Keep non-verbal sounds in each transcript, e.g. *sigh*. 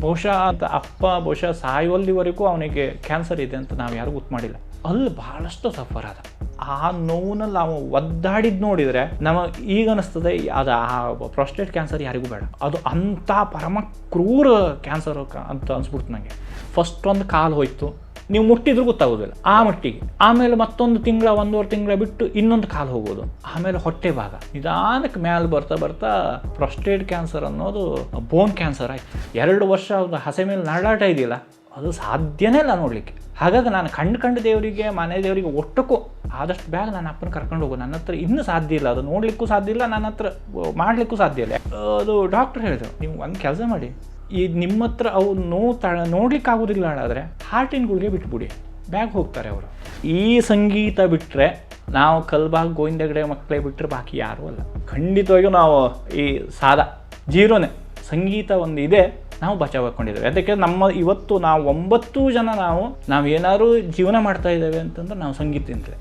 ಬಹುಶಃ ಆತ ಅಪ್ಪ, ಬಹುಶಃ ಸಾಯುವಲ್ಲಿವರೆಗೂ ಅವನಿಗೆ ಕ್ಯಾನ್ಸರ್ ಇದೆ ಅಂತ ನಾವು ಯಾರು ಗೊತ್ತು ಮಾಡಿಲ್ಲ. ಅಲ್ಲಿ ಬಹಳಷ್ಟು ಸಫರ್ ಆದ. ಆ ನೋವಿನಲ್ಲಿ ನಾವು ಒದ್ದಾಡಿದ್ ನೋಡಿದರೆ ನಮಗೆ ಈಗ ಅನಿಸ್ತದೆ, ಅದು ಆ ಪ್ರೊಸ್ಟೇಟ್ ಕ್ಯಾನ್ಸರ್ ಯಾರಿಗೂ ಬೇಡ. ಅದು ಅಂಥ ಪರಮ ಕ್ರೂರ ಕ್ಯಾನ್ಸರ್ ಅಂತ ಅನ್ಸ್ಬಿಡ್ತು ನನಗೆ ಫಸ್ಟ್ ಒಂದು ಕಾಲು ಹೋಯ್ತು. ನೀವು ಮುಟ್ಟಿದ್ರು ಗೊತ್ತಾಗೋದಿಲ್ಲ. ಆ ಮಟ್ಟಿಗೆ. ಆಮೇಲೆ ಮತ್ತೊಂದು ತಿಂಗಳ, ಒಂದೂವರೆ ತಿಂಗಳ ಬಿಟ್ಟು ಇನ್ನೊಂದು ಕಾಲು ಹೋಗೋದು. ಆಮೇಲೆ ಹೊಟ್ಟೆ ಭಾಗ. ನಿಧಾನಕ್ಕೆ ಮ್ಯಾಲೆ ಬರ್ತಾ ಬರ್ತಾ ಪ್ರೊಸ್ಟೇಟ್ ಕ್ಯಾನ್ಸರ್ ಅನ್ನೋದು ಬೋನ್ ಕ್ಯಾನ್ಸರ್ ಆಯ್ತು. ಎರಡು ವರ್ಷ ಅದು ಹಸೆ ಮೇಲೆ ನಡಾಟ ಇದೆಯಲ್ಲ, ಅದು ಸಾಧ್ಯನೇ ಇಲ್ಲ ನೋಡಲಿಕ್ಕೆ. ಹಾಗಾಗಿ ನಾನು ಕಂಡು ಕಂಡು ದೇವರಿಗೆ, ಮನೆ ದೇವರಿಗೆ ಒಟ್ಟಕ್ಕೂ ಆದಷ್ಟು ಬೇಗ ನನ್ನ ಅಪ್ಪನ ಕರ್ಕೊಂಡು ಹೋಗು. ನನ್ನ ಹತ್ರ ಇನ್ನೂ ಸಾಧ್ಯ ಇಲ್ಲ. ಅದು ನೋಡಲಿಕ್ಕೂ ಸಾಧ್ಯ ಇಲ್ಲ, ನನ್ನ ಹತ್ರ ಮಾಡಲಿಕ್ಕೂ ಸಾಧ್ಯ ಇಲ್ಲ. ಅದು ಡಾಕ್ಟ್ರ್ ಹೇಳಿದ್ರು, ನೀವು ಒಂದು ಕೆಲಸ ಮಾಡಿ ಈ ನಿಮ್ಮ ಹತ್ರ ಅವು ನೋವು ನೋಡ್ಲಿಕ್ಕೆ ಆಗೋದಿಲ್ಲ ಆದರೆ ಹಾರ್ಟಿನ ಗುಳಿಗೆ ಬಿಟ್ಬಿಡಿ. ಬ್ಯಾಗ್ ಹೋಗ್ತಾರೆ ಅವರು. ಈ ಸಂಗೀತ ಬಿಟ್ಟರೆ ನಾವು ಕಲ್ಬಾಗ್ ಗೋವಿಂದಗಡೆ ಮಕ್ಕಳೇ ಬಿಟ್ಟರೆ ಬಾಕಿ ಯಾರೂ ಅಲ್ಲ. ಖಂಡಿತವಾಗಿಯೂ ನಾವು ಈ ಸಾದಾ ಜೀರೋನೇ ಸಂಗೀತ ಒಂದು ಇದೆ ನಾವು ಬಚಾವ್ ಹಾಕ್ಕೊಂಡಿದ್ದೇವೆ ಅದಕ್ಕೆ ನಮ್ಮ ಇವತ್ತು ನಾವು ಒಂಬತ್ತು ಜನ ನಾವು ನಾವು ಏನಾದರೂ ಜೀವನ ಮಾಡ್ತಾ ಇದ್ದೇವೆ ಅಂತಂದ್ರೆ ನಾವು ಸಂಗೀತದಿಂದಲೇ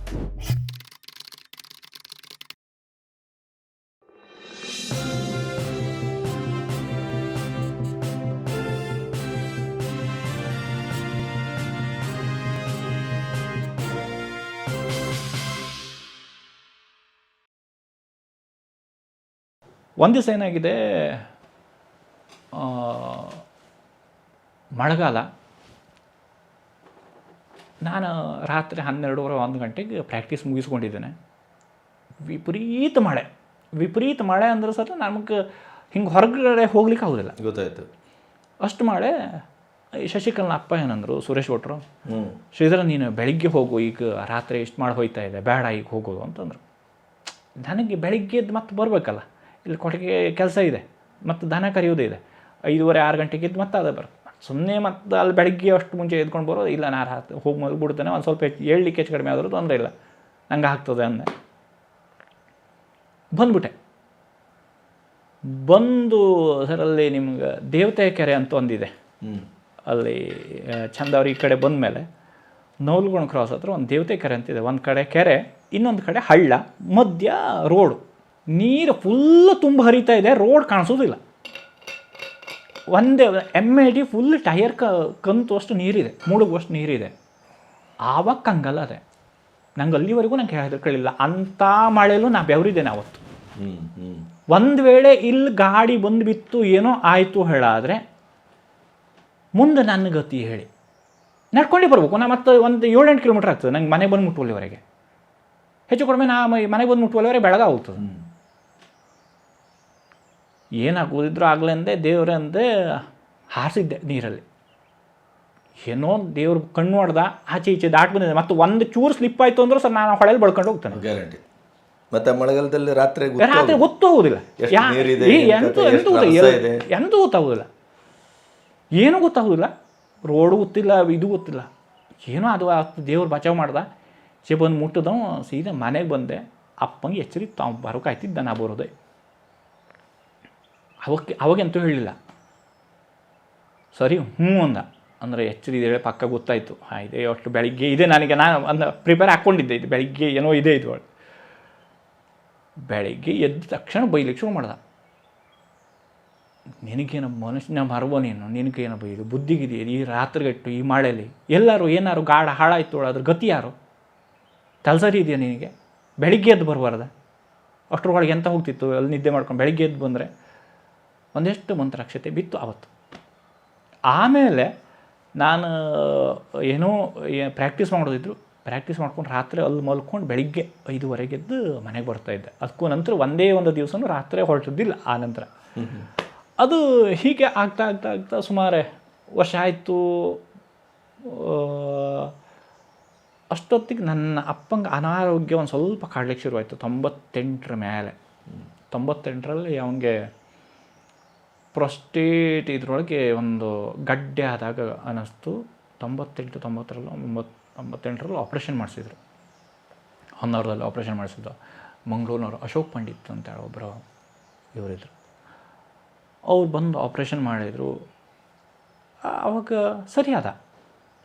ಒಂದು ದಿವಸ ಏನಾಗಿದೆ? ಮಳೆಗಾಲ. ನಾನು ರಾತ್ರಿ ಹನ್ನೆರಡೂವರೆ ಒಂದು ಗಂಟೆಗೆ ಪ್ರಾಕ್ಟೀಸ್ ಮುಗಿಸ್ಕೊಂಡಿದ್ದೇನೆ. ವಿಪರೀತ ಮಳೆ. ವಿಪರೀತ ಮಳೆ ಅಂದ್ರೆ ಸತ ನಮಗೆ ಹಿಂಗೆ ಹೊರಗಡೆ ಹೋಗ್ಲಿಕ್ಕೆ ಆಗೋದಿಲ್ಲ. ಗೊತ್ತಾಯ್ತು. ಅಷ್ಟು ಮಳೆ ಶಶಿಕಲನ ಅಪ್ಪ ಏನಂದರು ಸುರೇಶ್ ಭಟ್ರು ಶ್ರೀಧರ ನೀನು ಬೆಳಿಗ್ಗೆ ಹೋಗು ಈಗ ರಾತ್ರಿ ಇಷ್ಟು ಮಾಡಿ ಹೋಯ್ತಾ ಇದೆ ಬೇಡ ಈಗ ಹೋಗೋದು ಅಂತಂದರು. ನನಗೆ ಬೆಳಿಗ್ಗೆದ್ದು ಮತ್ತೆ ಬರಬೇಕಲ್ಲ. ಇಲ್ಲಿ ಕೊಟ್ಟಿಗೆ ಕೆಲಸ ಇದೆ ಮತ್ತು ದನ ಕರೆಯೋದು ಇದೆ. ಐದುವರೆ ಆರು ಗಂಟೆಗೆ ಇದ್ದು ಮತ್ತೆ ಅದೇ ಬರುತ್ತೆ. ಸುಮ್ಮನೆ ಮತ್ತೆ ಅಲ್ಲಿ ಬೆಳಗ್ಗೆ ಅಷ್ಟು ಮುಂಚೆ ಎದ್ಕೊಂಡು ಬರೋದು ಇಲ್ಲ ನಾನು ಹಾಕಿ ಹೋಗಿ ಮಲಗಿಬಿಡ್ತೇನೆ ಒಂದು ಸ್ವಲ್ಪ ಹೆಚ್ಚು ಹೇಳಲಿಕ್ಕೆ ಹೆಚ್ಚು ಕಡಿಮೆ ಆದರೂ ತೊಂದರೆ ಇಲ್ಲ. ನಂಗೆ ಆಗ್ತದೆ ಅಂದೆ. ಬಂದ್ಬಿಟ್ಟೆ. ಬಂದು ಅದರಲ್ಲಿ ನಿಮ್ಗೆ ದೇವತೆ ಕೆರೆ ಅಂತ ಒಂದಿದೆ. ಹ್ಞೂ ಅಲ್ಲಿ ಚಂದ ಅವ್ರು ಈ ಕಡೆ ಬಂದ ಮೇಲೆ ನೌಲ್ಗುಣ ಕ್ರಾಸ್ ಹತ್ರ ಒಂದು ದೇವತೆ ಕೆರೆ ಅಂತಿದೆ. ಒಂದು ಕಡೆ ಕೆರೆ ಇನ್ನೊಂದು ಕಡೆ ಹಳ್ಳ ಮಧ್ಯ ರೋಡು. ನೀರು ಫುಲ್ ತುಂಬ ಹರಿತಾ ಇದೆ ರೋಡ್ ಕಾಣಿಸೋದಿಲ್ಲ. ಒಂದೇ ಎಂ ಎ ಡಿ ಫುಲ್ ಟೈರ್ ಕ ಕಂತುವಷ್ಟು ನೀರಿದೆ ಮುಳುಗುವಷ್ಟು ನೀರಿದೆ. ಆವಾಗ ಕಂಗಲ್ಲ ಅದೇ. ನಂಗೆ ಅಲ್ಲಿವರೆಗೂ ನಂಗೆ ಹೆದರ್ಕೊಳ್ಳಿಲ್ಲ ಅಂಥ ಮಳೆಯಲ್ಲೂ ನಾ ಬೆವರಿದ್ದೇನೆ ಅವತ್ತು. ಒಂದು ವೇಳೆ ಇಲ್ಲಿ ಗಾಡಿ ಬಂದು ಬಿತ್ತು ಏನೋ ಆಯಿತು ಹೇಳಾದರೆ ಮುಂದೆ ನನ್ನ ಗತಿ ಹೇಳಿ. ನಡ್ಕೊಂಡು ಬರ್ಬೇಕು. ನಾ ಮತ್ತೆ ಒಂದು ಏಳೆಂಟು ಕಿಲೋಮೀಟ್ರ್ ಆಗ್ತದೆ. ನಂಗೆ ಮನೆ ಬಂದು ಮುಟ್ಟುವಲ್ಲಿವರೆಗೆ ಹೆಚ್ಚು ಕಡಿಮೆ ನಾ ಮ- ಮನೆಗೆ ಬಂದು ಮುಟ್ಟುವಲ್ಲಿವರೆಗೆ ಬೆಳಗಾಗ್ತದೆ ಏನಾಗೋದಿದ್ರು ಆಗ್ಲೆಂದೆ ದೇವರಂದೆ ಹಾರಿಸಿದ್ದೆ ನೀರಲ್ಲಿ. ಏನೋ ದೇವ್ರ ಕಣ್ಣು ಹೊಡೆದ ಆಚೆ ಈಚೆ ದಾಟ್ ಬಂದಿದೆ. ಮತ್ತು ಒಂದು ಚೂರು ಸ್ಲಿಪ್ ಆಯ್ತು ಅಂದ್ರೆ ಸರ್ ನಾನು ಹೊಳೆಯಲ್ಲಿ ಬಳ್ಕೊಂಡು ಹೋಗ್ತೇನೆ. ಗ್ಯಾರಂಟಿ. ಮತ್ತೆ ಮಳೆಗಾಲದಲ್ಲಿ ರಾತ್ರಿ ರಾತ್ರಿ ಗೊತ್ತು ಹೋಗುದಿಲ್ಲ. ನೀರಿದೆ, ಗೊತ್ತಾಗುದಿಲ್ಲ ಏನ್ ಎಂತೂ ಎಂತೂ. ಎಂತೂ ಗೊತ್ತಾಗೋದಿಲ್ಲ. ಏನೂ ಗೊತ್ತಾಗೋದಿಲ್ಲ. ರೋಡು ಗೊತ್ತಿಲ್ಲ ಇದು ಗೊತ್ತಿಲ್ಲ. ಏನೋ ಅದು ದೇವ್ರ ಬಚಾವ್ ಮಾಡ್ದ. ಚೆ ಬಂದು ಮುಟ್ಟದವ ಸೀದಾ ಮನೆಗೆ ಬಂದೆ. ಅಪ್ಪಂಗೆ ಎಚ್ಚರಿ ತಾವು ಬರೋಕಾಯ್ತಿದ್ದ ನಾ ಬರೋದೆ. ಅವಕ್ಕೆ ಅವಾಗೆಂತೂ ಹೇಳಿಲ್ಲ. ಸರಿ, ಹ್ಞೂ ಅಂದ. ಅಂದರೆ ಎಚ್ಚರಿದೆ ಪಕ್ಕ ಗೊತ್ತಾಯಿತು. ಹಾಂ, ಇದೆ, ಅಷ್ಟು ಬೆಳಿಗ್ಗೆ ಇದೆ ನನಗೆ. ನಾನು ಅಂದ ಪ್ರಿಪೇರ್ ಹಾಕ್ಕೊಂಡಿದ್ದೆ. ಇದು ಬೆಳಿಗ್ಗೆ ಏನೋ ಇದೆ ಇದು ಬೆಳಿಗ್ಗೆ ಎದ್ದ ತಕ್ಷಣ ಬೈಲಿಕ್ಕೆ ಶುರು ಮಾಡ್ದ. ನಿನಗೇನು ಮನುಷ್ಯನ ಮರವನೇನು ನೀನು? ಬೈದು ಬುದ್ಧಿಗಿದೆಯಾ? ಈ ರಾತ್ರಿಗಟ್ಟು, ಈ ಮಳೆಯಲ್ಲಿ ಎಲ್ಲರೂ ಏನಾರು ಗಾಢ ಹಾಳಾಯ್ತು ಅದ್ರ ಗತಿ ಯಾರು? ತಲ್ಸರಿ ಇದೆಯಾ ನಿನಗೆ? ಬೆಳಿಗ್ಗೆ ಎದ್ದು ಬರಬಾರ್ದ ಅಷ್ಟರೊಳಗೆ ಎಂತ ಹೋಗ್ತಿತ್ತು? ಅಲ್ಲಿ ನಿದ್ದೆ ಮಾಡ್ಕೊಂಡು ಬೆಳಿಗ್ಗೆ ಎದ್ದು ಬಂದರೆ? ಒಂದೆಷ್ಟು ಮಂತ್ರಾಕ್ಷತೆ ಬಿತ್ತು ಆವತ್ತು ಆಮೇಲೆ ನಾನು ಏನೋ ಪ್ರಾಕ್ಟೀಸ್ ಮಾಡೋದಿದ್ರು. ಪ್ರಾಕ್ಟೀಸ್ ಮಾಡ್ಕೊಂಡು ರಾತ್ರಿ ಅಲ್ಲಿ ಮಲ್ಕೊಂಡು ಬೆಳಿಗ್ಗೆ ಐದುವರೆಗೆ ಎದ್ದು ಮನೆಗೆ ಬರ್ತಾ ಇದ್ದೆ. ಅದಕ್ಕೂ ನಂತರ ಒಂದೇ ಒಂದು ದಿವಸನೂ ರಾತ್ರಿ ಹೊರಟಿದ್ದಿಲ್ಲ ಆ ನಂತರ. ಅದು ಹೀಗೆ ಆಗ್ತಾ ಆಗ್ತಾ ಆಗ್ತಾ ಸುಮಾರು ವರ್ಷ ಆಯಿತು. ಅಷ್ಟೊತ್ತಿಗೆ ನನ್ನ ಅಪ್ಪಂಗೆ ಅನಾರೋಗ್ಯ ಒಂದು ಸ್ವಲ್ಪ ಕಾಡ್ಲಿಕ್ಕೆ ಶುರುವಾಯಿತು, ತೊಂಬತ್ತೆಂಟರ ಮೇಲೆ. ತೊಂಬತ್ತೆಂಟರಲ್ಲಿ ಅವನಿಗೆ ಪ್ರೊಸ್ಟೇಟ್ ಇದ್ರೊಳಗೆ ಒಂದು ಗಡ್ಡೆ ಆದಾಗ ಅನ್ನಿಸ್ತು ತೊಂಬತ್ತೆಂಟು, ತೊಂಬತ್ತರಲ್ಲಿ ಒಂಬತ್ತು ತೊಂಬತ್ತೆಂಟರಲ್ಲಿ ಆಪ್ರೇಷನ್ ಮಾಡಿಸಿದ್ರು. ಹೊನ್ನಾವರದಲ್ಲಿ ಆಪ್ರೇಷನ್ ಮಾಡಿಸಿದ್ದು ಮಂಗಳೂರಿನವರು ಅಶೋಕ್ ಪಂಡಿತ್ ಅಂತ ಹೇಳಿ ಒಬ್ಬರು ಇವರಿದ್ರು. ಅವ್ರು ಬಂದು ಆಪ್ರೇಷನ್ ಮಾಡಿದರು. ಆವಾಗ ಸರಿಯಾದ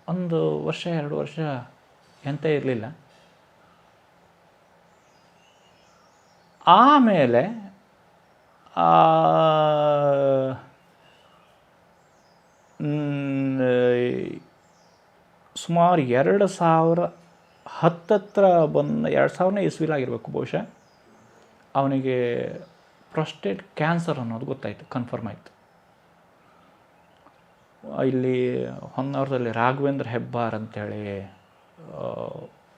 ಒಂದು ವರ್ಷ, ಎರಡು ವರ್ಷ ಎಂತ ಇರಲಿಲ್ಲ. ಆಮೇಲೆ ಸುಮಾರು ಎರಡು ಸಾವಿರ ಹತ್ತತ್ರ ಬಂದ, ಎರಡು ಸಾವಿರನೇ ಇಸ್ವಿಲಾಗಿರ್ಬೇಕು ಬಹುಶಃ. ಅವನಿಗೆ ಪ್ರೊಸ್ಟೇಟ್ ಕ್ಯಾನ್ಸರ್ ಅನ್ನೋದು ಗೊತ್ತಾಯಿತು ಕನ್ಫರ್ಮ್ ಆಯಿತು. ಇಲ್ಲಿ ಹೊನ್ನವರದಲ್ಲಿ ರಾಘವೇಂದ್ರ ಹೆಬ್ಬಾರ್ ಅಂತೇಳಿ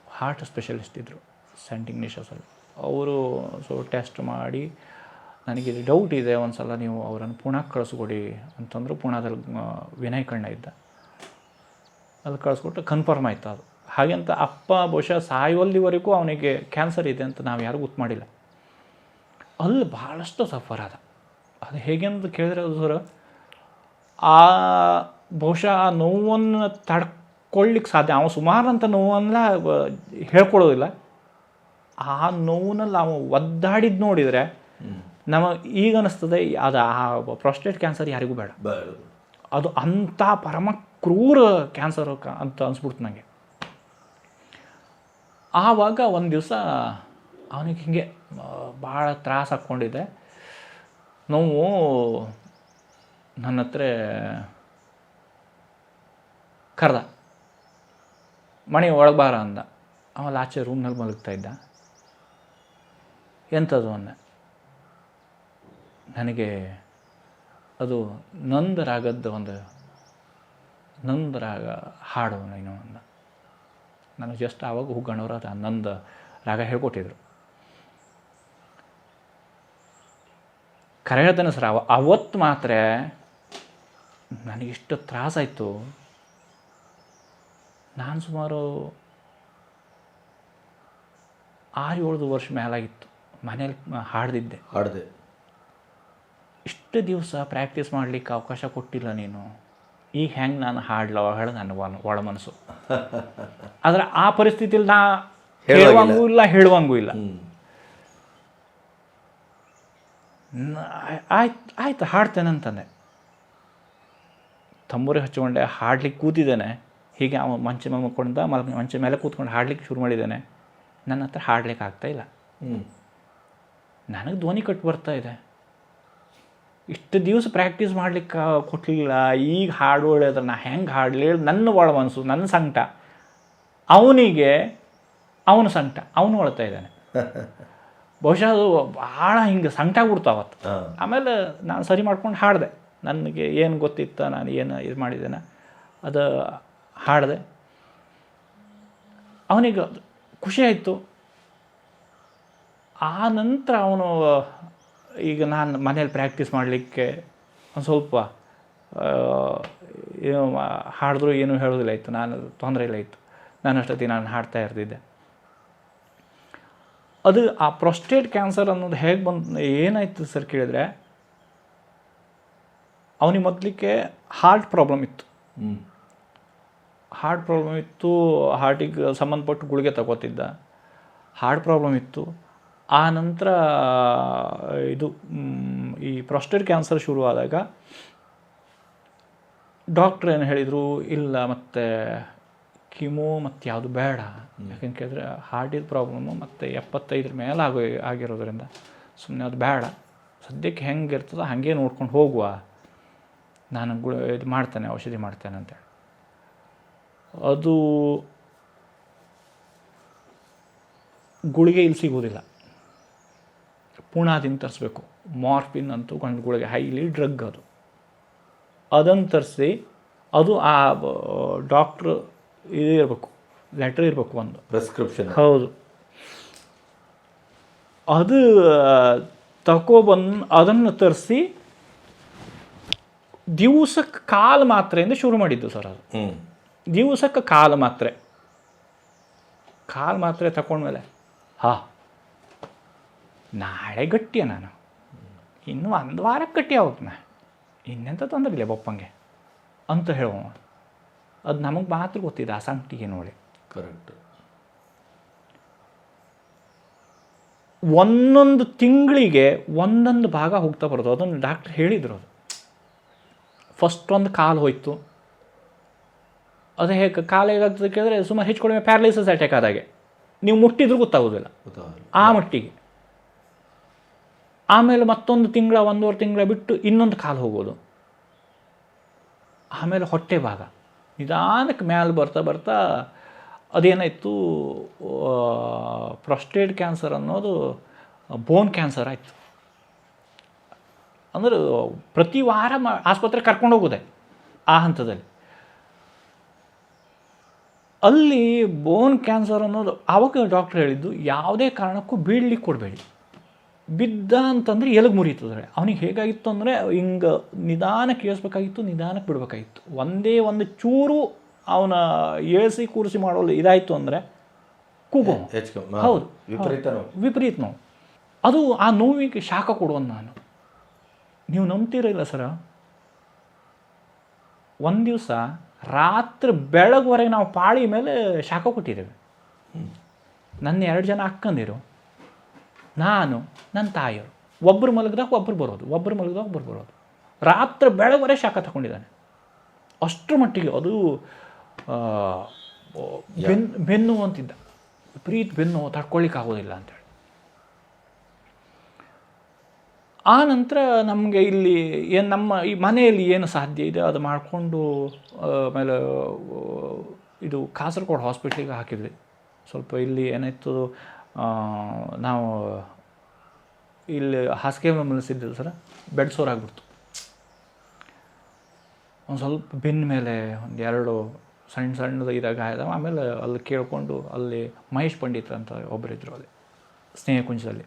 ಹಾರ್ಟ್ ಸ್ಪೆಷಲಿಸ್ಟ್ ಇದ್ದರು ಸೆಂಟ್ ಇಗ್ನಿಷಸಲ್ಲಿ ಅವರು ಸೊ ಟೆಸ್ಟ್ ಮಾಡಿ ನನಗೆ ಡೌಟ್ ಇದೆ ಒಂದು ಸಲ ನೀವು ಅವರನ್ನು ಪುಣೆಗೆ ಕಳಿಸ್ಕೊಡಿ ಅಂತಂದ್ರು ಪುಣೆದಲ್ಲಿ ವಿನಯ್ ಕಣ್ಣ ಇದ್ದ. ಅದು ಕಳಿಸ್ಕೊಟ್ಟು ಕನ್ಫರ್ಮ್ ಆಯ್ತು ಅದು. ಹಾಗೆಂತ ಅಪ್ಪ ಬಹುಶಃ ಸಾಯುವಲ್ಲಿವರೆಗೂ ಅವನಿಗೆ ಕ್ಯಾನ್ಸರ್ ಇದೆ ಅಂತ ನಾವು ಯಾರಿಗೂ ಗೊತ್ತು ಮಾಡಿಲ್ಲ. ಅಲ್ಲಿ ಭಾಳಷ್ಟು ಸಫರ್ ಆದ. ಅದು ಹೇಗೆ ಅಂತ ಕೇಳಿದ್ರೆ ಅದು ಸರ್, ಆ, ಬಹುಶಃ ಆ ನೋವನ್ನು ತಡ್ಕೊಳ್ಳಿಕ್ಕೆ ಸಾಧ್ಯ ಅವನು ಅಂತ ನೋವನ್ನ ಹೇಳ್ಕೊಡೋದಿಲ್ಲ. ಆ ನೋವಿನಲ್ಲಿ ಅವನು ಒದ್ದಾಡಿದ್ದು ನೋಡಿದರೆ ನಮಗೆ ಈಗ ಅನಿಸ್ತದೆ ಅದು ಆ ಪ್ರೊಸ್ಟೇಟ್ ಕ್ಯಾನ್ಸರ್ ಯಾರಿಗೂ ಬೇಡ. ಅದು ಅಂಥ ಪರಮ ಕ್ರೂರ ಕ್ಯಾನ್ಸರ್ ಅಂತ ಅನಿಸ್ಬಿಡ್ತು ನನಗೆ ಆವಾಗ ಒಂದು ದಿವಸ ಅವನಿಗೆ ಹಿಂಗೆ ಭಾಳ ತ್ರಾಸ ಹಾಕ್ಕೊಂಡಿದ್ದೆ ನೋವು ನನ್ನ ಹತ್ರ ಕರೆದ. ಮಣಿ ಒಳಗೆ ಬಾರ ಅಂದ. ಆಮೇಲೆ ಆಚೆ ರೂಮ್ನಲ್ಲಿ ಮಲಗ್ತಾ ಇದ್ದ. ಎಂಥದ್ದು ಅಂದ ನನಗೆ ಅದು ನಂದ ರಾಗದ ಒಂದು ನಂದ ರಾಗ ಹಾಡು ನೀನು ಅಂದ. ನಾನು ಜಸ್ಟ್ ಆವಾಗ ಹುಗ್ಗಣ್ಣವ್ರು ಅದು ನಂದ ರಾಗ ಹೇಳ್ಕೊಟ್ಟಿದ್ರು. ಕರೆ ಹೇಳ್ತಾನೆ ಸರ್ ಅವ ಅವತ್ತು ಮಾತ್ರ ನನಗಿಷ್ಟು ತ್ರಾಸಾಯಿತು ನಾನು ಸುಮಾರು ಆರು ಏಳು ವರ್ಷ ಮೇಲಾಗಿತ್ತು ಮನೇಲಿ ಹಾಡ್ದಿದ್ದೆ. ಹಾಡಿದೆ. ಇಷ್ಟು ದಿವಸ ಪ್ರಾಕ್ಟೀಸ್ ಮಾಡಲಿಕ್ಕೆ ಅವಕಾಶ ಕೊಟ್ಟಿಲ್ಲ ನೀನು. ಈಗ ಹೆಂಗೆ ನಾನು ಹಾಡ್ಲವ ಹೇಳ ನನ್ನ ಒಳ- ಮನಸ್ಸು. ಆದರೆ ಆ ಪರಿಸ್ಥಿತಿಯಲ್ಲಿ ನಾ ಹೇಳುವಂಗೂ ಇಲ್ಲ ಹೇಳುವಂಗೂ ಇಲ್ಲ. ಆಯ್ತು ಆಯ್ತು ಹಾಡ್ತೇನೆ ಅಂತಂದೆ. ತಂಬೂರಿ ಹಚ್ಚಿಕೊಂಡೆ ಹಾಡ್ಲಿಕ್ಕೆ ಕೂತಿದ್ದೇನೆ. ಹೀಗೆ ಅವ ಮಂಚ ಮೇಲೆ ಮಲ್ಕೊಂಡ ಮಲ್ ಮಂಚ ಮೇಲೆ ಕೂತ್ಕೊಂಡು ಹಾಡ್ಲಿಕ್ಕೆ ಶುರು ಮಾಡಿದ್ದೇನೆ. ನನ್ನ ಹತ್ರ ಹಾಡ್ಲಿಕ್ಕೆ ಆಗ್ತಾ ಇಲ್ಲ. ನನಗೆ ಧ್ವನಿ ಕಟ್ಟು ಬರ್ತಾ ಇದೆ. ಇಷ್ಟು ದಿವಸ ಪ್ರಾಕ್ಟೀಸ್ ಮಾಡ್ಲಿಕ್ಕೆ ಕೊಟ್ಟಿಲ್ಲ ಈಗ ಹಾಡು ಹೇಳಿದ್ರೆ ನಾ ಹೆಂಗೆ ಹಾಡಲಿ ನನ್ನ ಒಳ ಮನಸ್ಸು ನನ್ನ ಸಂಕಟ. ಅವನಿಗೆ ಅವನ ಸಂಕಟ ಅವನು ಒಳ್ತಾ ಇದ್ದಾನೆ. *laughs* ಬಹುಶಃ ಅದು ಭಾಳ ಹಿಂಗೆ ಸಂಕಟ ಆಗ್ಬಿಡ್ತು ಅವತ್ತು. ಆಮೇಲೆ ನಾನು ಸರಿ ಮಾಡ್ಕೊಂಡು ಹಾಡಿದೆ. ನನಗೆ ಏನು ಗೊತ್ತಿತ್ತ ನಾನು ಏನು ಇದು ಮಾಡಿದ್ದೇನೆ ಅದು ಹಾಡಿದೆ. ಅವನಿಗೆ ಖುಷಿ ಆಯಿತು. ಆ ನಂತರ ಅವನು ಈಗ ನಾನು ಮನೇಲಿ ಪ್ರಾಕ್ಟೀಸ್ ಮಾಡಲಿಕ್ಕೆ ಒಂದು ಸ್ವಲ್ಪ ಏನು ಹಾಡಿದ್ರು ಏನೂ ಹೇಳೋದಿಲ್ಲ ಇತ್ತು ನಾನು ತೊಂದರೆ ಇಲ್ಲ ಇತ್ತು ನಾನು ಅಷ್ಟೊತ್ತಿಗೆ ನಾನು ಹಾಡ್ತಾ ಇರ್ತಿದ್ದೆ. ಅದು ಆ ಪ್ರೊಸ್ಟೇಟ್ ಕ್ಯಾನ್ಸರ್ ಅನ್ನೋದು ಹೇಗೆ ಬಂದು ಏನಾಯ್ತು ಸರ್ ಕೇಳಿದ್ರೆ ಅವನಿಗೆ ಮೊದಲಿಗೆ ಹಾರ್ಟ್ ಪ್ರಾಬ್ಲಮ್ ಇತ್ತು. ಹಾರ್ಟ್ ಪ್ರಾಬ್ಲಮ್ ಇತ್ತು ಹಾರ್ಟಿಗೆ ಸಂಬಂಧಪಟ್ಟು ಗುಳಿಗೆ ತಗೋತಿದ್ದ. ಹಾರ್ಟ್ ಪ್ರಾಬ್ಲಮ್ ಇತ್ತು. ಆ ನಂತರ ಇದು ಈ ಪ್ರೊಸ್ಟೇಟ್ ಕ್ಯಾನ್ಸರ್ ಶುರುವಾದಾಗ ಡಾಕ್ಟ್ರ್ ಏನು ಹೇಳಿದರು ಇಲ್ಲ ಮತ್ತು ಕಿಮೋ ಮತ್ತು ಯಾವುದು ಬೇಡ. ಯಾಕಂತ ಕೇಳಿದ್ರೆ ಹಾರ್ಟಿದ ಪ್ರಾಬ್ಲಮ್ಮು ಮತ್ತು ಎಪ್ಪತ್ತೈದರ ಮೇಲೆ ಆಗೋ ಆಗಿರೋದ್ರಿಂದ ಸುಮ್ಮನೆ ಅದು ಬೇಡ. ಸದ್ಯಕ್ಕೆ ಹೆಂಗೆ ಇರ್ತದೆ ಹಾಗೆ ನೋಡ್ಕೊಂಡು ಹೋಗುವ. ನಾನು ಗುಳ ಇದು ಮಾಡ್ತೇನೆ ಔಷಧಿ ಮಾಡ್ತೇನೆ ಅಂತೇಳಿ ಅದು ಗುಳಿಗೆ ಇಲ್ಲಿ ಸಿಗೋದಿಲ್ಲ ಪುಣಾದಿಂದ ತರಿಸ್ಬೇಕು. ಮಾರ್ಫಿನ್ ಅಂತೂ ಗಂಡುಗಳಿಗೆ ಗುಳಿಗೆ ಹೈಲಿ ಡ್ರಗ್ ಅದು. ಅದನ್ನು ತರಿಸಿ ಅದು ಆ ಡಾಕ್ಟ್ರು ಇದು ಇರಬೇಕು. ಲೆಟ್ರ್ ಇರಬೇಕು ಒಂದು. ಪ್ರಿಸ್ಕ್ರಿಪ್ಷನ್ ಹೌದು. ಅದು ತಗೊಬಂದು ಅದನ್ನು ತರಿಸಿ ದಿವಸಕ್ಕೆ ಕಾಲು ಮಾತ್ರೆಯಿಂದ ಶುರು ಮಾಡಿದ್ದು ಸರ್ ಅದು. ದಿವಸಕ್ಕೆ ಕಾಲು ಮಾತ್ರೆ. ಕಾಲು ಮಾತ್ರೆ ತಗೊಂಡ್ಮೇಲೆ ಹಾ. ನಾಳೆ ಗಟ್ಟಿಯ ನಾನು. ಇನ್ನು ಒಂದು ವಾರಕ್ಕೆ ಗಟ್ಟಿ ಆಗುತ್ತೆ ನಾ. ಇನ್ನೆಂಥ ತೊಂದರೆ ಇಲ್ಲ ಬಪ್ಪಂಗೆ. ಅಂತ ಹೇಳುವ ಅದು ನಮಗೆ ಮಾತ್ರ ಗೊತ್ತಿದೆ ಆ ಸಂಕಟಿಗೆ ನೋಡಿ. ಕರೆಕ್ಟ್ ಒಂದೊಂದು ತಿಂಗಳಿಗೆ ಒಂದೊಂದು ಭಾಗ ಹೋಗ್ತಾ ಬರೋದು. ಅದನ್ನು ಡಾಕ್ಟ್ರ್ ಹೇಳಿದ್ರು ಅದು. ಫಸ್ಟ್ ಒಂದು ಕಾಲು ಹೋಯ್ತು. ಅದು ಹೇಗೆ ಕಾಲು ಹೇಗಾಗ್ತದೆ ಕೇಳಿದ್ರೆ ಸುಮಾರು ಹೆಚ್ಚು ಕಡಿಮೆ ಪ್ಯಾರಲೈಸಸ್ ಅಟ್ಯಾಕ್ ಆದಾಗೆ. ನೀವು ಮುಟ್ಟಿದ್ರೂ ಗೊತ್ತಾಗೋದಿಲ್ಲ. ಆ ಮಟ್ಟಿಗೆ. ಆಮೇಲೆ ಮತ್ತೊಂದು ತಿಂಗಳ, ಒಂದೂವರೆ ತಿಂಗಳ ಬಿಟ್ಟು ಇನ್ನೊಂದು ಕಾಲು ಹೋಗೋದು. ಆಮೇಲೆ ಹೊಟ್ಟೆ ಭಾಗ. ನಿಧಾನಕ್ಕೆ ಮ್ಯಾಲೆ ಬರ್ತಾ ಬರ್ತಾ ಅದೇನಾಯಿತು ಪ್ರೊಸ್ಟೇಟ್ ಕ್ಯಾನ್ಸರ್ ಅನ್ನೋದು ಬೋನ್ ಕ್ಯಾನ್ಸರ್ ಆಯಿತು. ಅಂದ್ರೆ ಪ್ರತಿ ವಾರ ಮ ಆಸ್ಪತ್ರೆ ಕರ್ಕೊಂಡು ಹೋಗೋದೆ ಆ ಹಂತದಲ್ಲಿ. ಅಲ್ಲಿ ಬೋನ್ ಕ್ಯಾನ್ಸರ್ ಅನ್ನೋದು ಆವಾಗ ಡಾಕ್ಟ್ರ್ ಹೇಳಿದ್ದು ಯಾವುದೇ ಕಾರಣಕ್ಕೂ ಬೀಳ್ಲಿಕ್ಕೆ ಕೊಡಬೇಡಿ. ಬಿದ್ದ ಅಂತಂದರೆ ಎಲುಗು ಮುರಿತದ್ರೆ ಅವನಿಗೆ ಹೇಗಾಗಿತ್ತು ಅಂದರೆ ಹಿಂಗೆ ನಿಧಾನಕ್ಕೆ ಏಳಿಸ್ಬೇಕಾಗಿತ್ತು ನಿಧಾನಕ್ಕೆ ಬಿಡಬೇಕಾಗಿತ್ತು. ಒಂದೇ ಒಂದು ಚೂರು ಅವನ ಏಳಿಸಿ ಕೂರಿಸಿ ಮಾಡೋಲ್ಲ ಇದಾಯಿತು ಅಂದರೆ ಕೂಗೋ ಹೌದು. ವಿಪರೀತ ನೋವು. ವಿಪರೀತ ನೋವು. ಅದು ಆ ನೋವಿಗೆ ಶಾಖ ಕೊಡುವನು ನಾನು. ನೀವು ನಂಬ್ತೀರಲ್ಲ ಸರ? ಒಂದು ದಿವಸ ರಾತ್ರಿ ಬೆಳಗ್ವರೆಗೆ ನಾವು ಪಾಳಿ ಮೇಲೆ ಶಾಖ ಕೊಟ್ಟಿದ್ದೇವೆ. ನನ್ನ ಎರಡು ಜನ ಅಕ್ಕಂದಿರು. ನಾನು ನನ್ನ ತಾಯಿಯವರು. ಒಬ್ಬರು ಮಲಗಿದಾಗ ಒಬ್ಬರು ಬರೋದು ಒಬ್ಬರು ಮಲಗಿದಾಗ ಒಬ್ಬರು ಬರೋದು. ರಾತ್ರಿ ಬೆಳಗ್ಗೆ ಶಾಖ ತಗೊಂಡಿದ್ದಾನೆ. ಅಷ್ಟರ ಮಟ್ಟಿಗೆ ಅದು ಬೆನ್ ಬೆನ್ನು ಅಂತಿದ್ದ. ಪ್ರೀತ್ ಬೆನ್ನು ತಡ್ಕೊಳ್ಳಿಕ್ಕೆ ಆಗೋದಿಲ್ಲ ಅಂತೇಳಿ. ಆ ನಂತರ ನಮಗೆ ಇಲ್ಲಿ ಏನು ನಮ್ಮ ಈ ಮನೆಯಲ್ಲಿ ಏನು ಸಾಧ್ಯ ಇದೆ ಅದು ಮಾಡಿಕೊಂಡು ಆಮೇಲೆ ಇದು ಕಾಸರಗೋಡು ಹಾಸ್ಪಿಟ್ಲಿಗೆ ಹಾಕಿದ್ವಿ. ಸ್ವಲ್ಪ ಇಲ್ಲಿ ಏನಾಯಿತು ನಾವು ಇಲ್ಲಿ ಹಾಸಿಗೆ ಮಲಸಿದ್ದಿಲ್ಲ ಸರ್, ಬೆಡ್ ಸೋರ್ ಆಗಿಬಿಡ್ತು. ಒಂದು ಸ್ವಲ್ಪ ಬೆನ್ನ ಮೇಲೆ ಒಂದು ಎರಡು ಸಣ್ಣ ಸಣ್ಣದು ಇದಾಗ ಆಮೇಲೆ ಅಲ್ಲಿ ಕೇಳಿಕೊಂಡು ಅಲ್ಲಿ ಮಹೇಶ್ ಪಂಡಿತ್ ಅಂತ ಒಬ್ಬರಿದ್ದರು ಅಲ್ಲಿ ಸ್ನೇಹಕುಂಜದಲ್ಲಿ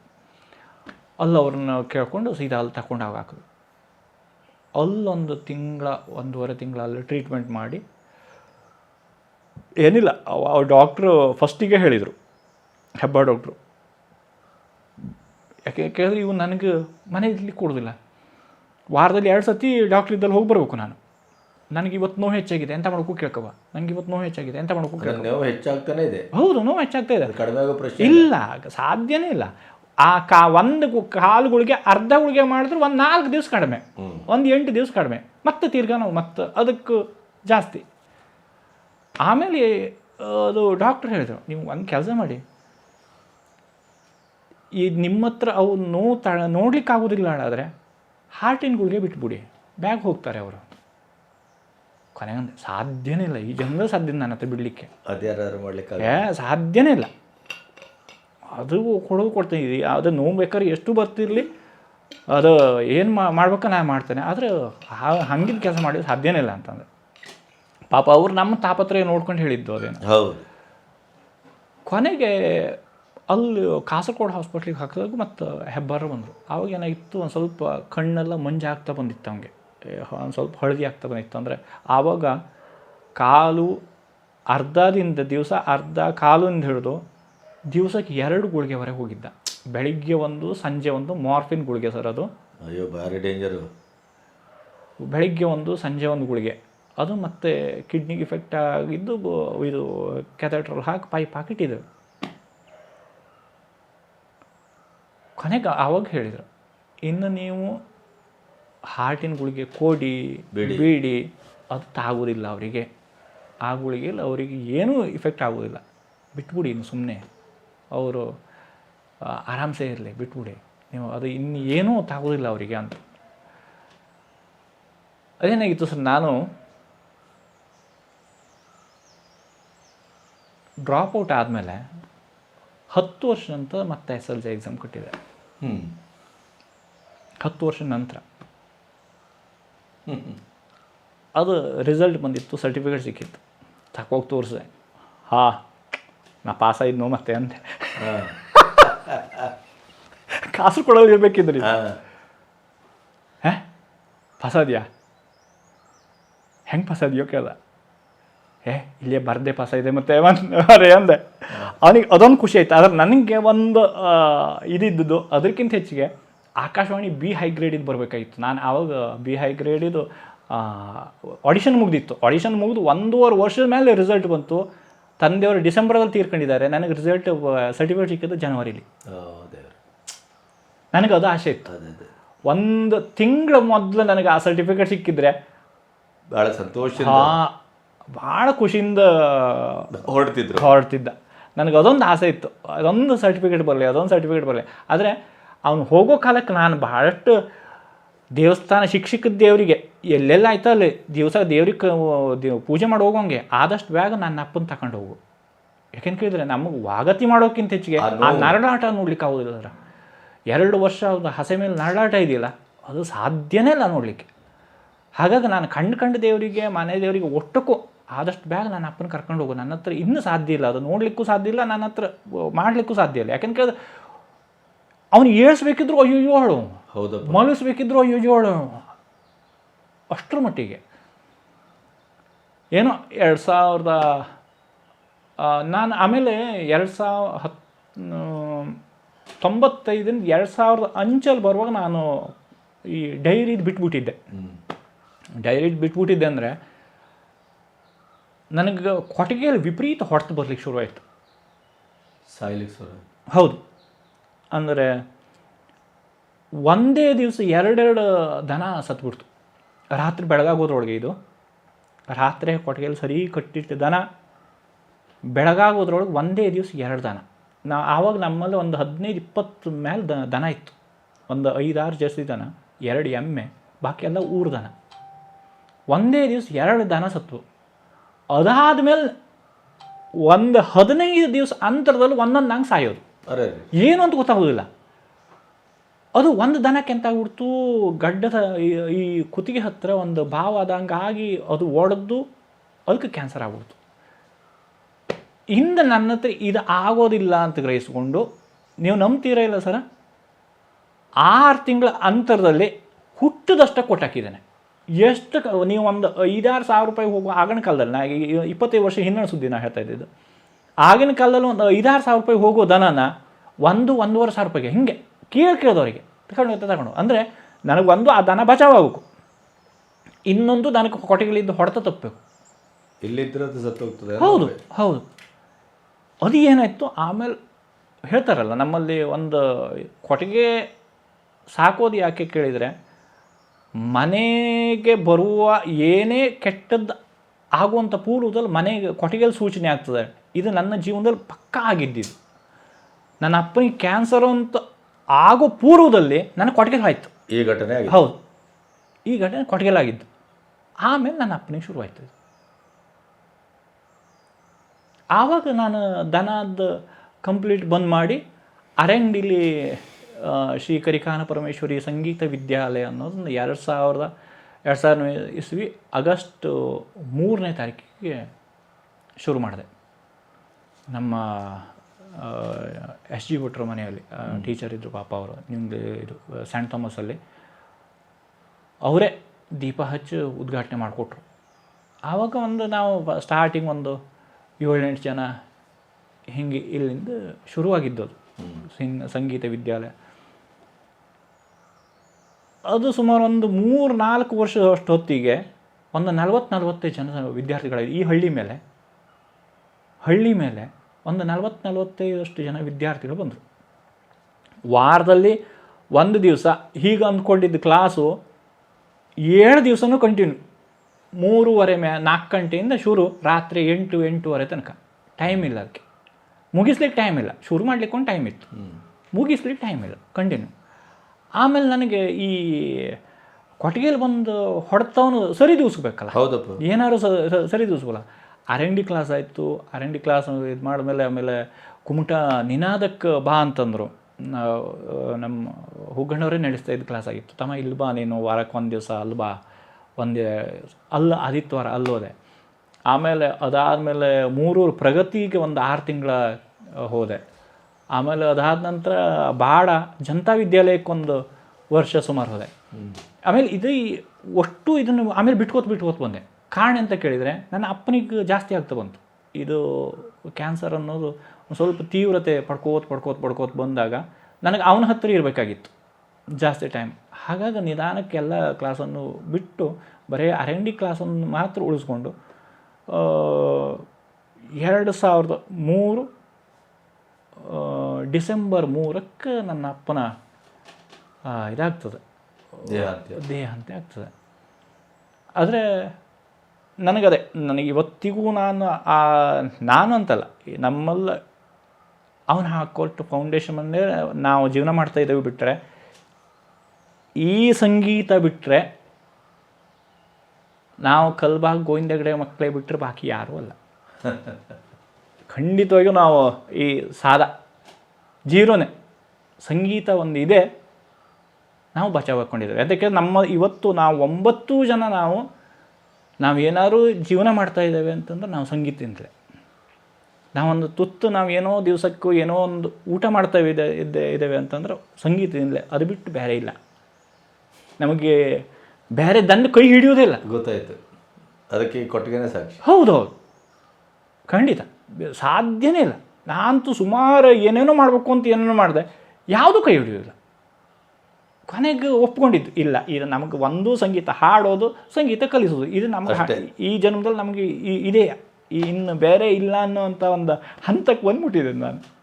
ಅಲ್ಲಿ ಅವ್ರನ್ನ ಕೇಳಿಕೊಂಡು ಸೀದಾ ಅಲ್ಲಿ ತಗೊಂಡು ಹೋಗಿ ಹಾಕಿದ್ರು ಅಲ್ಲೊಂದು ತಿಂಗಳ, ಒಂದೂವರೆ ತಿಂಗಳ ಅಲ್ಲಿ ಟ್ರೀಟ್ಮೆಂಟ್ ಮಾಡಿ, ಏನಿಲ್ಲ ಡಾಕ್ಟ್ರು ಫಸ್ಟಿಗೆ ಹೇಳಿದರು. ಹೆಬ್ಬ ಡಾಕ್ಟ್ರು ಯಾಕೆ ಕೇಳಿದ್ರೆ ಇವು ನನಗೆ ಮನೆ ಇರ್ಲಿಕ್ಕೆ ಕೊಡೋದಿಲ್ಲ. ವಾರದಲ್ಲಿ ಎರಡು ಸತಿ ಡಾಕ್ಟ್ರ್ ಇದ್ದಲ್ಲಿ ಹೋಗಿ ಬರಬೇಕು ನಾನು. ನನಗೆ ಇವತ್ತು ನೋವು ಹೆಚ್ಚಾಗಿದೆ ಎಂತ ಮಾಡೋಕ್ಕೂ ಕೇಳ್ಕವ ನನಗೆ ಇವತ್ತು ನೋವು ಹೆಚ್ಚಾಗಿದೆ ಎಂತ ಮಾಡೋಕ್ಕೂ ಕೇಳ್ಕೊ ನೋವು ಹೆಚ್ಚಾಗ್ತಾನೆ ಇದೆ. ಹೌದು ನೋವು ಹೆಚ್ಚಾಗ್ತಾ ಇದೆ. ಕಡಿಮೆ ಪ್ರಶ್ನೆ ಇಲ್ಲ ಸಾಧ್ಯನೇ ಇಲ್ಲ. ಆ ಕಾ ಒಂದು ಕಾಲು ಕಾಲುಗಳಿಗೆ ಅರ್ಧ ಗುಳಿಗೆ ಮಾಡಿದ್ರೆ ಒಂದು ನಾಲ್ಕು ದಿವಸ ಕಡಿಮೆ. ಒಂದು ಎಂಟು ದಿವಸ ಕಡಿಮೆ. ಮತ್ತೆ ತಿರ್ಗಾ ನಾವು ಮತ್ತೆ ಅದಕ್ಕೆ ಜಾಸ್ತಿ. ಆಮೇಲೆ ಅದು ಡಾಕ್ಟ್ರ್ ಹೇಳಿದರು ನೀವು ಒಂದು ಕೆಲಸ ಮಾಡಿ ಈ ನಿಮ್ಮ ಹತ್ರ ಅವು ನೋವು ತ ನೋಡ್ಲಿಕ್ಕೆ ಆಗೋದಿಲ್ಲ ಆದರೆ ಹಾರ್ಟಿನ ಗುಳಿಗೆ ಬಿಟ್ಬಿಡಿ. ಬ್ಯಾಗ್ ಹೋಗ್ತಾರೆ ಅವರು. ಕೊನೆಗಂದೆ ಸಾಧ್ಯನೇ ಇಲ್ಲ. ಈ ಜನ್ಮದಲ್ಲಿ ಸಾಧ್ಯ ನನ್ನ ಹತ್ರ ಬಿಡಲಿಕ್ಕೆ. ಅದ್ಯಾರು ಮಾಡ್ಲಿಕ್ಕೆ ಏ ಸಾಧ್ಯನೇ ಇಲ್ಲ. ಅದು ಕೊಡೋದು ಕೊಡ್ತೀನಿ. ಅದು ನೋವು ಬೇಕಾದ್ರೆ ಎಷ್ಟು ಬರ್ತಿರಲಿ ಅದು ಏನು ಮಾಡ್ಬೇಕು ನಾನು ಮಾಡ್ತೇನೆ. ಆದರೆ ಹಂಗಿದ ಕೆಲಸ ಮಾಡಿದ್ರೆ ಸಾಧ್ಯನೇ ಇಲ್ಲ ಅಂತಂದ್ರೆ ಪಾಪ ಅವ್ರು ನಮ್ಮ ತಾಪತ್ರ ನೋಡ್ಕೊಂಡು ಹೇಳಿದ್ದು ಅದೇನು. ಹೌದು. ಕೊನೆಗೆ ಅಲ್ಲಿ ಕಾಸರಗೋಡು ಹಾಸ್ಪಿಟ್ಲಿಗೆ ಹಾಕಿದಾಗ ಮತ್ತು ಹೆಬ್ಬಾರ ಬಂದರು. ಆವಾಗ ಏನಾಗಿತ್ತು ಒಂದು ಸ್ವಲ್ಪ ಕಣ್ಣೆಲ್ಲ ಮಂಜು ಆಗ್ತಾ ಬಂದಿತ್ತು ಅವನಿಗೆ. ಒಂದು ಸ್ವಲ್ಪ ಹಳದಿ ಆಗ್ತಾ ಬಂದಿತ್ತು. ಅಂದರೆ ಆವಾಗ ಕಾಲು ಅರ್ಧದಿಂದ ದಿವಸ ಅರ್ಧ ಕಾಲಿಂದ ಹಿಡಿದು ದಿವಸಕ್ಕೆ ಎರಡು ಗುಳಿಗೆವರೆಗೆ ಹೋಗಿದ್ದ. ಬೆಳಿಗ್ಗೆ ಒಂದು ಸಂಜೆ ಒಂದು ಮಾರ್ಫಿನ್ ಗುಳಿಗೆ ಸರ್ ಅದು. ಅಯ್ಯೋ ಭಾರಿ ಡೇಂಜರು ಬೆಳಿಗ್ಗೆ ಒಂದು ಸಂಜೆ ಒಂದು ಗುಳಿಗೆ. ಅದು ಮತ್ತೆ ಕಿಡ್ನಿಗೆ ಇಫೆಕ್ಟ್ ಆಗಿದ್ದು ಇದು ಕ್ಯಾಥೆಟ್ರಲ್ ಹಾಕಿ ಪೈಪ್ ಹಾಕಿಟ್ಟಿದ್ದೇವೆ ಕೊನೆಗೆ ಆವಾಗ ಹೇಳಿದರು. ಇನ್ನು ನೀವು ಹಾರ್ಟಿನ ಗುಳಿಗೆ ಕೋಡಿ ಬೀಡಿ. ಅದು ತಾಗೋದಿಲ್ಲ ಅವರಿಗೆ. ಆ ಗುಳಿಗೆಯಲ್ಲಿ ಅವರಿಗೆ ಏನೂ ಇಫೆಕ್ಟ್ ಆಗೋದಿಲ್ಲ ಬಿಟ್ಬಿಡಿ ಇನ್ನು ಸುಮ್ಮನೆ ಅವರು ಆರಾಮ್ಸೆ ಇರಲಿ ಬಿಟ್ಬಿಡಿ. ನೀವು ಅದು ಇನ್ನು ಏನೂ ತಾಗೋದಿಲ್ಲ ಅವರಿಗೆ ಅಂತ. ಅದೇನಾಗಿತ್ತು ಸರ್ ನಾನು ಡ್ರಾಪ್ ಔಟ್ ಆದಮೇಲೆ ಹತ್ತು ವರ್ಷ ನಂತರ ಮತ್ತೆ ಎಸ್ ಎಲ್ ಜಿ ಎಕ್ಸಾಮ್ ಕೊಟ್ಟಿದ್ದೆ. ಹತ್ತು ವರ್ಷ ನಂತರ. ಹ್ಞೂ ಹ್ಞೂ ಅದು ರಿಸಲ್ಟ್ ಬಂದಿತ್ತು ಸರ್ಟಿಫಿಕೇಟ್ ಸಿಕ್ಕಿತ್ತು. ತಕೋಗಿ ತೋರಿಸಿದೆ ಹಾ ನಾ ಪಾಸ್ ಆಯಿದ್ನೋ ಮತ್ತೆ ಅಂತೆ ಹಾಂ. *laughs* ಕಾಸು ಕೊಡೋದು ಇರಬೇಕಿದ್ರಿ ಹಾಂ. ಹೇ? ಪಾಸಾದ್ಯಾ ಹೆಂಗೆ ಪಾಸಾದ್ಯೋ ಕೇಳ್ದ ಏ ಇಲ್ಲೇ ಬರ್ದೆ ಪಾಸಾಗಿದೆ ಮತ್ತೆ ಅರೆ ಅಂದೆ. ಅವನಿಗೆ ಅದೊಂದು ಖುಷಿ ಆಯ್ತು. ಆದ್ರೆ ನನಗೆ ಒಂದು ಇದಿದ್ದದ್ದು ಅದಕ್ಕಿಂತ ಹೆಚ್ಚಿಗೆ ಆಕಾಶವಾಣಿ ಬಿ ಹೈ ಗ್ರೇಡಿದ್ದು ಬರಬೇಕಾಗಿತ್ತು. ನಾನು ಆವಾಗ ಬಿ ಹೈ ಗ್ರೇಡಿದು ಆಡಿಷನ್ ಮುಗ್ದಿತ್ತು. ಆಡಿಷನ್ ಮುಗಿದು ಒಂದೂವರೆ ವರ್ಷದ ಮೇಲೆ ರಿಸಲ್ಟ್ ಬಂತು. ತಂದೆಯವರು ಡಿಸೆಂಬರಲ್ಲಿ ತೀರ್ಕೊಂಡಿದ್ದಾರೆ. ನನಗೆ ರಿಸಲ್ಟ್ ಸರ್ಟಿಫಿಕೇಟ್ ಸಿಕ್ಕಿದ್ದು ಜನವರಿಲಿ ನನಗೆ ಅದು ಆಸೆ ಇತ್ತು. ಒಂದು ತಿಂಗಳ ಮೊದಲು ನನಗೆ ಆ ಸರ್ಟಿಫಿಕೇಟ್ ಸಿಕ್ಕಿದ್ರೆ ಭಾಳ ಸಂತೋಷ ಭಾಳ ಖುಷಿಯಿಂದ ಹೊರಡ್ತಿದ್ರು. ಹೊರಡ್ತಿದ್ದ. ನನಗೆ ಅದೊಂದು ಆಸೆ ಇತ್ತು. ಅದೊಂದು ಸರ್ಟಿಫಿಕೇಟ್ ಬರಲಿ ಅದೊಂದು ಸರ್ಟಿಫಿಕೇಟ್ ಬರಲಿ. ಆದರೆ ಅವನು ಹೋಗೋ ಕಾಲಕ್ಕೆ ನಾನು ಭಾಳಷ್ಟು ದೇವಸ್ಥಾನ ಶಿಕ್ಷಕ ದೇವರಿಗೆ ಎಲ್ಲೆಲ್ಲ ಆಯ್ತು ಅಲ್ಲಿ ದಿವಸ ದೇವ್ರಿಗೆ ಪೂಜೆ ಮಾಡಿ ಹೋಗೋಂಗೆ ಆದಷ್ಟು ಬೇಗ ನನ್ನ ಅಪ್ಪನ ತಗೊಂಡು ಹೋಗು. ಯಾಕೆಂತ ಕೇಳಿದ್ರೆ ನಮಗೆ ವಾಗತಿ ಮಾಡೋಕ್ಕಿಂತ ಹೆಚ್ಚಿಗೆ ಆ ನರಳಾಟ ನೋಡ್ಲಿಕ್ಕೆ ಆಗೋದಿಲ್ಲ ಅದರ ಎರಡು ವರ್ಷ ಹಸೆ ಮೇಲೆ ನರಳಾಟ ಇದೆಯಲ್ಲ ಅದು ಸಾಧ್ಯನೇ ಇಲ್ಲ ನೋಡಲಿಕ್ಕೆ. ಹಾಗಾಗಿ ನಾನು ಕಂಡು ಕಂಡು ದೇವರಿಗೆ ಮನೆ ದೇವರಿಗೆ ಒಟ್ಟಕ್ಕೂ ಆದಷ್ಟು ಬೇಗ ನನ್ನ ಅಪ್ಪನ ಕರ್ಕೊಂಡು ಹೋಗು. ನನ್ನ ಹತ್ರ ಇನ್ನೂ ಸಾಧ್ಯ ಇಲ್ಲ. ಅದು ನೋಡಲಿಕ್ಕೂ ಸಾಧ್ಯ ಇಲ್ಲ ನನ್ನ ಹತ್ರ ಮಾಡಲಿಕ್ಕೂ ಸಾಧ್ಯ ಇಲ್ಲ. ಯಾಕೆಂದ್ರೆ ಕೇಳಿದ್ರೆ ಅವನು ಏಳಿಸ್ಬೇಕಿದ್ರು ಅಯ್ಯೋ ಹೇಳು. ಹೌದು ಮಲಿಸ್ಬೇಕಿದ್ರು ಅಯ್ಯೋ ಹೇಳು. ಅಷ್ಟರ ಮಟ್ಟಿಗೆ. ಏನೋ ಎರಡು ಸಾವಿರದ ನಾನು ಆಮೇಲೆ ಎರಡು ಸಾವಿರ ಹತ್ ತೊಂಬತ್ತೈದರಿಂದ ಎರಡು ಸಾವಿರದ ಅಂಚಲ್ಲಿ ಬರುವಾಗ ನಾನು ಈ ಡೈರಿದು ಬಿಟ್ಬಿಟ್ಟಿದ್ದೆ. ಡೈರಿದು ಬಿಟ್ಬಿಟ್ಟಿದ್ದೆ ಅಂದರೆ ನನಗೆ ಕೊಟ್ಟಿಗೆಯಲ್ಲಿ ವಿಪರೀತ ಹೊಡೆತ ಬರ್ಲಿಕ್ಕೆ ಶುರುವಾಯಿತು. ಸಾಯ್ಲಿಕ್ಕೆ ಸರ್ ಹೌದು. ಅಂದರೆ ಒಂದೇ ದಿವಸ ಎರಡೆರಡು ದನ ಸತ್ಬಿಡ್ತು. ರಾತ್ರಿ ಬೆಳಗಾಗೋದ್ರೊಳಗೆ ಇದು. ರಾತ್ರಿ ಕೊಟ್ಟಿಗೆಯಲ್ಲಿ ಸರಿ ಕಟ್ಟಿಟ್ಟ ದನ ಬೆಳಗಾಗೋದ್ರೊಳಗೆ ಒಂದೇ ದಿವಸ ಎರಡು ದನ. ನಾ ಆವಾಗ ನಮ್ಮಲ್ಲಿ ಒಂದು ಹದಿನೈದು ಇಪ್ಪತ್ತು ಮೇಲೆ ದ ದನ ಇತ್ತು. ಒಂದು ಐದಾರು ಜರ್ಸಿ ದನ ಎರಡು ಎಮ್ಮೆ ಬಾಕಿ ಎಲ್ಲ ಊರು ದನ. ಒಂದೇ ದಿವಸ ಎರಡು ದನ ಸತ್ವು. ಅದಾದ್ಮೇಲೆ ಒಂದು ಹದಿನೈದು ದಿವಸ ಅಂತರದಲ್ಲಿ ಒಂದೊಂದು ನಂಗೆ ಸಾಯೋದು. ಅರೆ. ಏನು ಅಂತ ಗೊತ್ತಾಗೋದಿಲ್ಲ. ಅದು ಒಂದು ದನಕ್ಕೆ ಎಂತಾಗ್ಬಿಡ್ತು ಗಡ್ಡದ ಈ- ಈ ಕುತ್ತಿಗೆ ಹತ್ತಿರ ಒಂದು ಭಾವ ಆದಂಗಾಗಿ ಅದು ಒಡೆದು ಅದಕ್ಕೆ ಕ್ಯಾನ್ಸರ್ ಆಗ್ಬಿಡ್ತು. ಹಿಂದೆ ನನ್ನ ಹತ್ರ ಇದು ಆಗೋದಿಲ್ಲ ಅಂತ ಗ್ರಹಿಸ್ಕೊಂಡು ನೀವು ನಂಬ್ತೀರಾ ಇಲ್ಲ ಸರ? ಆರು ತಿಂಗಳ ಅಂತರದಲ್ಲಿ ಹುಟ್ಟದಷ್ಟ ಕೊಟ್ಟಾಕಿದ್ದೇನೆ. ಎಷ್ಟು ಕ- ನೀವು ಒಂದು ಐದಾರು ಸಾವಿರ ರೂಪಾಯಿ ಹೋಗುವ ಆಗಿನ ಕಾಲದಲ್ಲಿ ನಾ ಇಪ್ಪತ್ತೈದು ವರ್ಷ ಹಿಂದಿನ ಸುದ್ದಿ ನಾ ಹೇಳ್ತಾ ಇದ್ದಿದ್ದು. ಆಗಿನ ಕಾಲದಲ್ಲಿ ಒಂದು ಐದಾರು ಸಾವಿರ ರೂಪಾಯಿ ಹೋಗೋ ದನನ ಒಂದು ಒಂದೂವರೆ ಸಾವಿರ ರೂಪಾಯಿಗೆ ಹಿಂಗೆ ಕೇಳಿ ಕೇಳಿದವರಿಗೆ. ತಗೊಂಡು ಹೋಗ್ತಾ ತಗೊಂಡು ಅಂದರೆ ನನಗೆ ಒಂದು ಆ ದನ ಬಚಾವಾಗಬೇಕು. ಇನ್ನೊಂದು ದನಕ್ಕೆ ಕೊಟ್ಟಿಗೆಲಿದ್ದು ಹೊಡೆತ ತಪ್ಪಬೇಕು. ಇಲ್ಲಿದ್ದರೆ ಸತ್ತೋಗ್ತದೆ ಹೌದು ಹೌದು. ಅದು ಏನಾಯಿತು? ಆಮೇಲೆ ಹೇಳ್ತಾರಲ್ಲ ನಮ್ಮಲ್ಲಿ ಒಂದು ಕೊಟ್ಟಿಗೆ ಸಾಕೋದು ಯಾಕೆ ಕೇಳಿದರೆ ಮನೆಗೆ ಬರುವ ಏನೇ ಕೆಟ್ಟದ್ದು ಆಗುವಂಥ ಪೂರ್ವದಲ್ಲಿ ಮನೆಗೆ ಕೊಟ್ಟಿಗೆಯಲ್ಲಿ ಸೂಚನೆ ಆಗ್ತದೆ. ಇದು ನನ್ನ ಜೀವನದಲ್ಲಿ ಪಕ್ಕಾ ಆಗಿದ್ದಿದ್ದು. ನನ್ನ ಅಪ್ಪನಿಗೆ ಕ್ಯಾನ್ಸರ್ ಅಂತ ಆಗೋ ಪೂರ್ವದಲ್ಲಿ ನನ್ನ ಕೊಟ್ಟಿಗೆ ಆಯಿತು ಈ ಘಟನೆ ಹೌದು. ಈ ಘಟನೆ ಕೊಟ್ಟಿಗೆಲಾಗಿದ್ದು ಆಮೇಲೆ ನನ್ನ ಅಪ್ಪನಿಗೆ ಶುರುವಾಯ್ತು. ಆವಾಗ ನಾನು ದನದ ಕಂಪ್ಲೀಟ್ ಬಂದ್ ಮಾಡಿ ಅರಂಡಿಲಿ ಆ, ಶ್ರೀ ಕರಿಕಾನ ಪರಮೇಶ್ವರಿ ಸಂಗೀತ ವಿದ್ಯಾಲಯ ಅನ್ನೋದನ್ನು ಎರಡು ಸಾವಿರದ ಎರಡು ಸಾವಿರದ ಇಸ್ವಿ ಆಗಸ್ಟ್ ಮೂರನೇ ತಾರೀಕಿಗೆ ಶುರು ಮಾಡಿದೆ. ನಮ್ಮ ಎಸ್ ಜಿ ಭಟ್ರ ಮನೆಯಲ್ಲಿ ಟೀಚರ್ ಇದ್ದರು ಪಾಪ ಅವರು ನಿಮ್ಮದು ಇದು ಸ್ಯಾಂಟ್ ಥಾಮಸಲ್ಲಿ. ಅವರೇ ದೀಪ ಹಚ್ಚಿ ಉದ್ಘಾಟನೆ ಮಾಡಿಕೊಟ್ರು. ಆವಾಗ ಒಂದು ನಾವು ಸ್ಟಾರ್ಟಿಂಗ್ ಒಂದು ಏಳೆಂಟು ಜನ ಹಿಂಗೆ ಇಲ್ಲಿಂದ ಶುರುವಾಗಿದ್ದದು. ಸಿಂಗ್ ಸಂಗೀತ ವಿದ್ಯಾಲಯ. ಅದು ಸುಮಾರು ಒಂದು ಮೂರು ನಾಲ್ಕು ವರ್ಷದಷ್ಟು ಅಷ್ಟೊತ್ತಿಗೆ ಒಂದು ನಲ್ವತ್ತು ನಲ್ವತ್ತೈದು ಜನ ವಿದ್ಯಾರ್ಥಿಗಳ ಈ ಹಳ್ಳಿ ಮೇಲೆ ಹಳ್ಳಿ ಮೇಲೆ ಒಂದು ನಲ್ವತ್ತು ನಲ್ವತ್ತೈದಷ್ಟು ಜನ ವಿದ್ಯಾರ್ಥಿಗಳು ಬಂದರು. ವಾರದಲ್ಲಿ ಒಂದು ದಿವಸ ಹೀಗೆ ಅಂದ್ಕೊಂಡಿದ್ದ ಕ್ಲಾಸು ಏಳು ದಿವಸನೂ ಕಂಟಿನ್ಯೂ ಮೂರುವರೆ ಮೇ ನಾಲ್ಕು ಗಂಟೆಯಿಂದ ಶುರು ರಾತ್ರಿ ಎಂಟು ಎಂಟೂವರೆ ತನಕ. ಟೈಮ್ ಇಲ್ಲ ಅದಕ್ಕೆ. ಮುಗಿಸ್ಲಿಕ್ಕೆ ಟೈಮ್ ಇಲ್ಲ. ಶುರು ಮಾಡಲಿಕ್ಕೊಂದು ಟೈಮ್ ಇತ್ತು. ಮುಗಿಸ್ಲಿಕ್ಕೆ ಟೈಮ್ ಇಲ್ಲ. ಕಂಟಿನ್ಯೂ ಆಮೇಲೆ ನನಗೆ ಈ ಕೊಟ್ಟಿಗೆಯಲ್ಲಿ ಬಂದು ಹೊಡೆತವನು ಸರಿ ದೂಸ್ಬೇಕಲ್ಲ? ಹೌದಪ್ಪ. ಏನಾದ್ರು ಸರಿ ದೂಸ್ಬಲ್ಲ ಆರ್ ಎನ್ ಡಿ ಕ್ಲಾಸ್ ಆಯಿತು. ಆರ್ ಎನ್ ಡಿ ಕ್ಲಾಸ್ ಇದು ಮಾಡಿದ್ಮೇಲೆ ಆಮೇಲೆ ಕುಮಟ ನಿನಾದಕ್ಕೆ ಬಾ ಅಂತಂದರು. ನಮ್ಮ ಹುಗ್ಗಣ್ಣವರೇ ನಡೆಸ್ತಾ ಇದ್ದ ಕ್ಲಾಸ್ ಆಗಿತ್ತು. ತಮ್ಮ ಇಲ್ಲಿ ಬಾ ನೀನು ವಾರಕ್ಕೆ ಒಂದು ದಿವಸ ಅಲ್ಲಿ ಬಾ. ಒಂದೇ ಅಲ್ಲ ಆದಿತ್ಯವಾರ ಅಲ್ಲೋದೆ ಆಮೇಲೆ ಅದಾದಮೇಲೆ ಮೂರೂರು ಪ್ರಗತಿಗೆ ಒಂದು ಆರು ತಿಂಗಳ ಹೋದೆ. ಆಮೇಲೆ ಅದಾದ ನಂತರ ಬಾಡ ಜನತಾ ವಿದ್ಯಾಲಯಕ್ಕೊಂದು ವರ್ಷ ಸುಮಾರು ಹೋದೆ. ಆಮೇಲೆ ಇದು ಒಟ್ಟು ಅಷ್ಟು ಇದನ್ನು ಆಮೇಲೆ ಬಿಟ್ಕೋತ ಬಿಟ್ಕೋತ ಬಂದೆ. ಕಾರಣ ಅಂತ ಕೇಳಿದರೆ ನನ್ನ ಅಪ್ಪನಿಗೆ ಜಾಸ್ತಿ ಆಗ್ತಾ ಬಂತು. ಇದು ಕ್ಯಾನ್ಸರ್ ಅನ್ನೋದು ಒಂದು ಸ್ವಲ್ಪ ತೀವ್ರತೆ ಪಡ್ಕೋತ ಪಡ್ಕೋತ ಪಡ್ಕೋತ ಬಂದಾಗ ನನಗೆ ಅವನ ಹತ್ತಿರ ಇರಬೇಕಾಗಿತ್ತು ಜಾಸ್ತಿ ಟೈಮ್ ಹಾಗಾಗಿ ನಿಧಾನಕ್ಕೆಲ್ಲ ಕ್ಲಾಸನ್ನು ಬಿಟ್ಟು ಬರೀ ಆರ್ ಎನ್ ಡಿ ಕ್ಲಾಸನ್ನು ಮಾತ್ರ ಉಳಿಸ್ಕೊಂಡು ಎರಡು ಸಾವಿರದ ಮೂರು ಡಿಸೆಂಬರ್ ಮೂರಕ್ಕೆ ನನ್ನ ಅಪ್ಪನ ಇದಾಗ್ತದೆ. ದೇಹ ಅಂತ ಆಗ್ತದೆ. ಆದರೆ ನನಗದೆ ನನಗೆ ಇವತ್ತಿಗೂ ನಾನು ಆ ನಾನು ಅಂತಲ್ಲ ನಮ್ಮಲ್ಲ ಅವನು ಹಾಕೊಟ್ಟು ಫೌಂಡೇಶನ್ ಅಂದರೆ ನಾವು ಜೀವನ ಮಾಡ್ತಾ ಇದ್ದೇವೆ ಬಿಟ್ಟರೆ ಈ ಸಂಗೀತ ಬಿಟ್ಟರೆ ನಾವು ಕಲ್ಬಾಗ್ ಗೋವಿಂದಗಡೆ ಮಕ್ಕಳೇ ಬಿಟ್ಟರೆ ಬಾಕಿ ಯಾರೂ ಅಲ್ಲ. *laughs* ಖಂಡಿತವಾಗಿಯೂ ನಾವು ಈ ಸಾಲ ಜೀರೋನೇ ಸಂಗೀತ ಒಂದು ಇದೆ ನಾವು ಬಚಾವ್ ಹಾಕ್ಕೊಂಡಿದ್ದೇವೆ ಅದಕ್ಕೆ ನಮ್ಮ ಇವತ್ತು ನಾವು ಒಂಬತ್ತು ಜನ ನಾವು ನಾವು ಏನಾದರೂ ಜೀವನ ಮಾಡ್ತಾ ಇದ್ದೇವೆ ಅಂತಂದ್ರೆ ನಾವು ಸಂಗೀತದಿಂದಲೇ. ನಾವೊಂದು ತುತ್ತು ನಾವು ಏನೋ ದಿವಸಕ್ಕೂ ಏನೋ ಒಂದು ಊಟ ಮಾಡ್ತಾ ಇದೆ ಇದ್ದೇ ಇದ್ದೇವೆ ಅಂತಂದ್ರೆ ಸಂಗೀತದಿಂದಲೇ. ಅದು ಬಿಟ್ಟು ಬೇರೆ ಇಲ್ಲ. ನಮಗೆ ಬೇರೆ ದಂಡ ಕೈ ಹಿಡಿಯೋದಿಲ್ಲ ಗೊತ್ತಾಯ್ತು. ಅದಕ್ಕೆ ಕೊಟ್ಟಿಗೆನೇ ಸಾಕ್ಷಿ. ಹೌದು ಖಂಡಿತ. ಬೆ- ಸಾಧ್ಯನೇ ಇಲ್ಲ. ನಾನಂತೂ ಸುಮಾರು ಏನೇನೋ ಮಾಡಬೇಕು ಅಂತ ಏನೇನೋ ಮಾಡಿದೆ. ಯಾವುದೂ ಕೈ ಹಿಡಿಯೋದಿಲ್ಲ ಕೊನೆಗೆ ಒಪ್ಕೊಂಡಿದ್ದು ಇಲ್ಲ ಇದು ನಮಗೆ ಒಂದು ಸಂಗೀತ ಹಾಡೋದು ಸಂಗೀತ ಕಲಿಸೋದು. ಇದು ನಮಗೆ ಈ ಜನ್ಮದಲ್ಲಿ ನಮಗೆ ಈ- ಇದೇ. ಇನ್ನು ಬೇರೆ ಇಲ್ಲ ಅನ್ನೋಂಥ ಒಂದು ಹಂತಕ್ಕೆ ಬಂದ್ಬಿಟ್ಟಿದೆ ನಾನು.